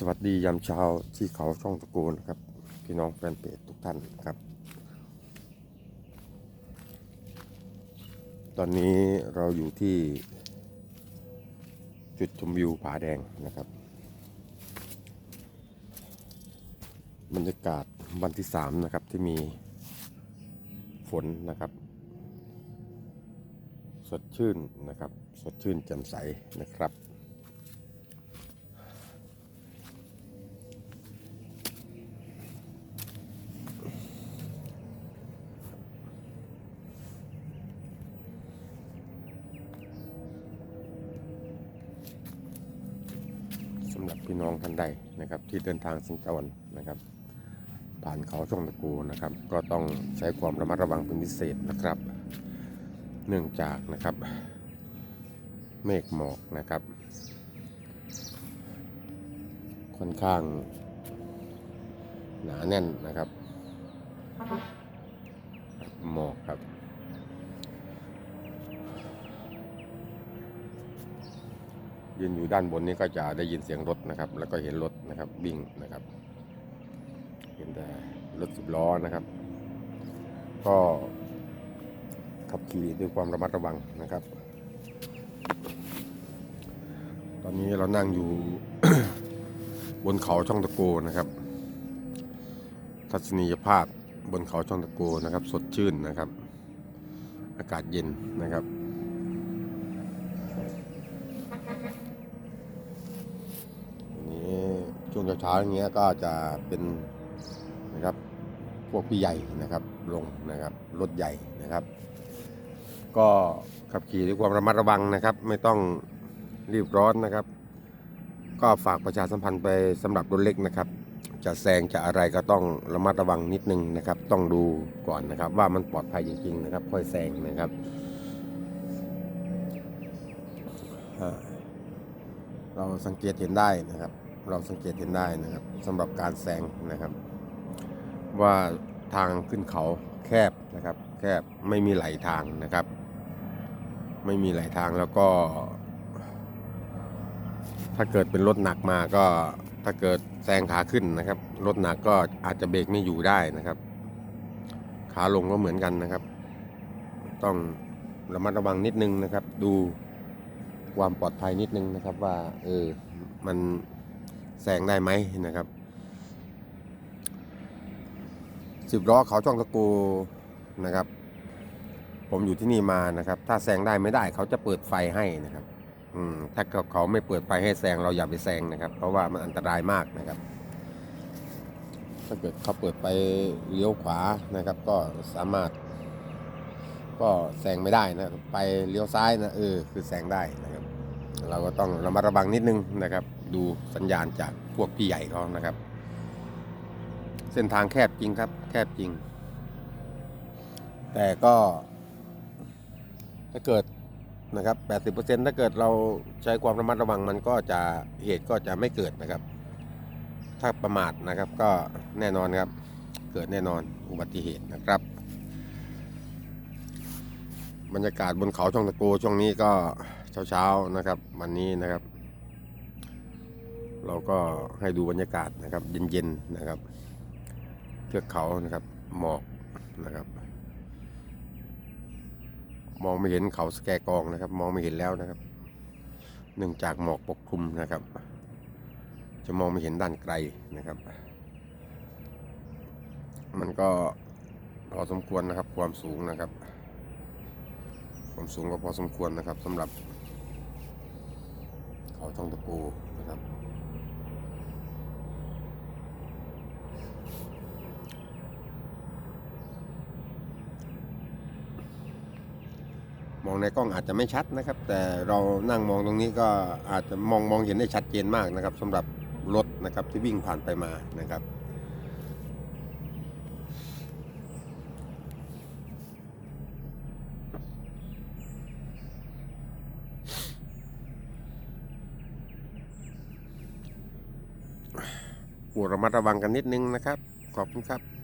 สวัสดียามเช้าที่เขาช่องตะโกนครับ พี่น้องแฟนเพจทุกท่านครับ ตอนนี้เราอยู่ที่ จุดชมวิวผาแดงนะครับ บรรยากาศวันที่สามนะครับที่มีฝนนะครับ สดชื่นนะครับ สดชื่นแจ่มใสนะครับ สำ หรับพี่น้องท่านใดนะครับ ที่เดินทางสัญจรนะครับ ผ่านเขาช่องตะกูนะครับ ก็ต้องใช้ความระมัดระวังเป็นพิเศษนะครับ เนื่องจากนะครับ เมฆหมอกนะครับ ค่อนข้างหนาแน่นนะครับหมอกครับ ยืนอยู่ด้านบนนี้ก็จะได้ยินเสียงรถนะครับ แล้วก็เห็นรถนะครับวิ่งนะครับ เห็นแต่รถสิบล้อนะครับ ก็ขับขี่ด้วยความระมัดระวังนะครับ ตอนนี้เรานั่งอยู่บนเขาช่องตะโกนะครับ ทัศนียภาพบนเขาช่องตะโกนะครับ สดชื่นนะครับ อากาศเย็นนะครับ อันนี้ช่วง เช้าๆอย่างเงี้ยก็จะเป็นนะครับพวกพี่ใหญ่นะครับลงนะครับรถใหญ่นะครับ ก็ขับขี่ด้วยความระมัดระวังนะครับ ไม่ต้องรีบร้อนนะครับ ก็ฝากประชาสัมพันธ์ไปสำหรับรถเล็กนะครับ จะแซงจะอะไรก็ต้องระมัดระวังนิดนึงนะครับ ต้องดูก่อนนะครับ ว่ามันปลอดภัยจริงๆนะครับ ค่อยแซงนะครับเราสังเกตเห็นได้นะครับ เราสังเกตเห็นได้นะครับสำหรับการแซงนะครับ ว่าทางขึ้นเขาแคบนะครับ แคบไม่มีไหลทางนะครับ ไม่มีไหลทางแล้วก็ ถ้าเกิดเป็นรถหนักมาก็ถ้าเกิดแซงขาขึ้นนะครับ รถหนักก็อาจจะเบรกไม่อยู่ได้นะครับ ขาลงก็เหมือนกันนะครับ ต้องระมัดระวังนิดนึงนะครับ ดูความปลอดภัยนิดนึงนะครับว่าเออมัน แซงได้ไหมนะครับสิบล้อเขาช่องตะกูนะครับ ผมอยู่ที่นี่มานะครับ ถ้าแซงได้ไม่ได้เขาจะเปิดไฟให้นะครับ อืมถ้าเขาไม่เปิดไฟให้แซงเราอย่าไปแซงนะครับ เพราะว่ามันอันตรายมากนะครับ ถ้าเกิดเขาเปิดไปเลี้ยวขวานะครับ ก็สามารถ ก็แซงไม่ได้นะไปเลี้ยวซ้ายนะเออคือแซงได้นะครับ เราก็ต้องระมัดระวังนิดนึงนะครับ ดูสัญญาณจากพวกพี่ใหญ่เขานะครับ เส้นทางแคบจริงครับ แคบจริง แต่ก็ ถ้าเกิดนะครับ 80%ถ้าเกิดเราใช้ความระมัดระวังมันก็จะเหตุก็จะไม่เกิดนะครับ ถ้าประมาทนะครับก็แน่นอนครับ เกิดแน่นอนอุบัติเหตุนะครับ บรรยากาศบนเขาช่องตะโกช่วงนี้ก็เช้าๆนะครับ วันนี้นะครับ เราก็ให้ดูบรรยากาศนะครับ เย็นๆนะครับเทือกเขานะครับหมอกนะครับ มองไม่เห็นเขาสแกกองนะครับ มองไม่เห็นแล้วนะครับเนื่องจากหมอกปกคลุมนะครับ จะมองไม่เห็นด้านไกลนะครับ มันก็พอสมควรนะครับความสูงนะครับ ความสูงก็พอสมควรนะครับสำหรับเขาช่องตะปูนะครับ มองในกล้องอาจจะไม่ชัดนะครับ แต่เรานั่งมองตรงนี้ก็อาจจะมองมองเห็นได้ชัดเจนมากนะครับสำหรับรถนะครับที่วิ่งผ่านไปมานะครับโปรดระมัดระวังกันนิดนึงนะครับ ขอบคุณครับ